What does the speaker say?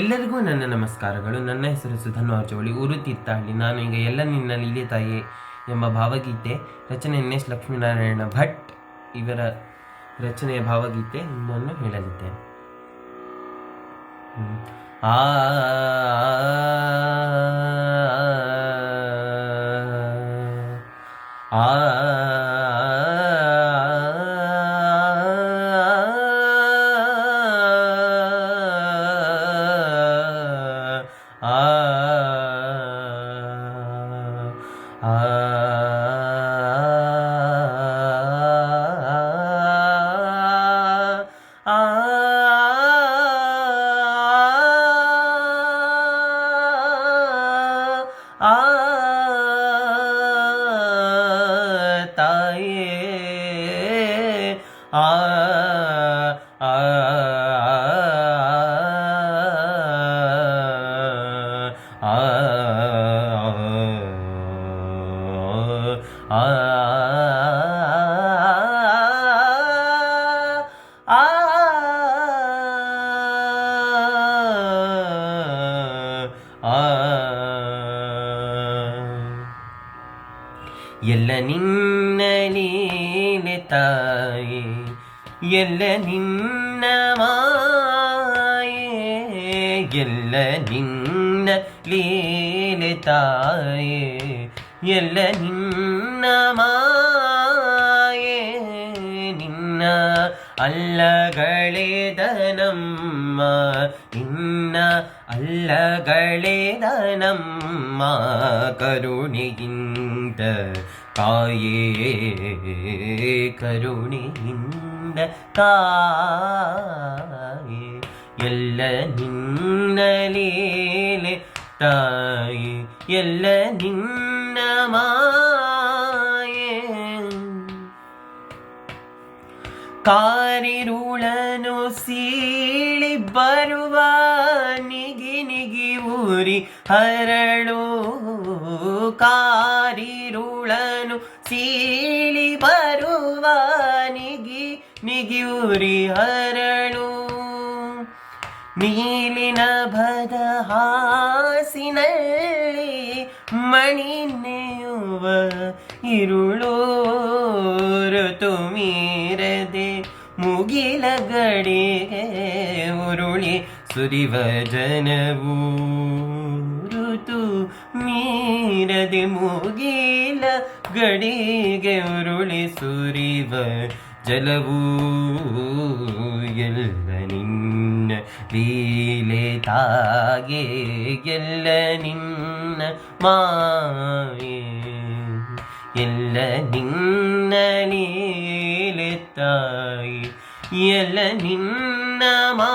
ಎಲ್ಲರಿಗೂ ನನ್ನ ನಮಸ್ಕಾರಗಳು ನನ್ನ ಹೆಸರು ಸುಧನು ಅರ್ಜವಳಿ ಊರು ತೀರ್ಥಹಳ್ಳಿ ನಾನು ಈಗ ಎಲ್ಲ ನಿನ್ನ ಲೀಲೆ ತಾಯಿ ಎಂಬ ಭಾವಗೀತೆ ರಚನೆ ಎನ್ ಎಸ್ ಲಕ್ಷ್ಮೀನಾರಾಯಣ ಭಟ್ ಇವರ ರಚನೆಯ ಭಾವಗೀತೆ ಇನ್ನೊಂದು ಹೇಳಲಿದ್ದೇನೆ ಆ ಆ ആ ആ തായേ ആ ആ ಆ ಆ ಎಲ್ಲ ನಿನ್ನ ಲೀಲೆ ತಾಯಿ ಎಲ್ಲ ನಿನ್ನ ಮಾಯೆ ಎಲ್ಲ ನಿನ್ನ ಲೀಲೆ ತಾಯೆ ಎಲ್ಲ ನಿನ್ನ ಮಾಯೆ ನಿನ್ನ ಅಲ್ಲಗಳೆದನಮ್ಮ ನಿನ್ನ ಅಲ್ಲಗಳೆದನಮ್ಮ ಕರುಣೆಯಿಂದ ಕಾಯೇ ಕರುಣೆಯಿಂದ ಕಾಯೇ ಎಲ್ಲ ನಿನ್ನ ಲೀಲೆ ತಾಯಿ ಎಲ್ಲ ನಿನ್ನ ಮಾಯೆ ಕಾರಿರುಳನು ಸೀಳಿ ಬರುವ ನಿಗಿ ನಿಗಿ ಊರಿ ಹರಳು ಕಾರಿರುಳನು ಸೀಳಿ ಬರುವ ನಿಗಿ ನಿಗಿ ಊರಿ ಹರಳು ನೀಲಿನ ಭದ ಹಾಸಿನಲ್ಲಿ ಮಣಿ ನೆಯುವ ಇರುಳು ಋತು ಮೀರದೆ ಮುಗಿಲ ಗಡಿಗೆ ಉರುಳಿ ಸುರಿವ ಜನವು. ಋತು ಮೀರದೆ ಮುಗಿಲ ಗಡಿಗೆ ಉರುಳಿ ಸುರಿವ ಜಲವು ಎಲ್ಲ ಲೀಲೆ ತಾಗೆ ಎಲ್ಲ ನಿನ್ನ ಮಾಯೆ ಎಲ್ಲ ನಿನ್ನ ಲೀಲೆ ತಾಯಿ ಎಲ್ಲ ನಿನ್ನ ಮಾ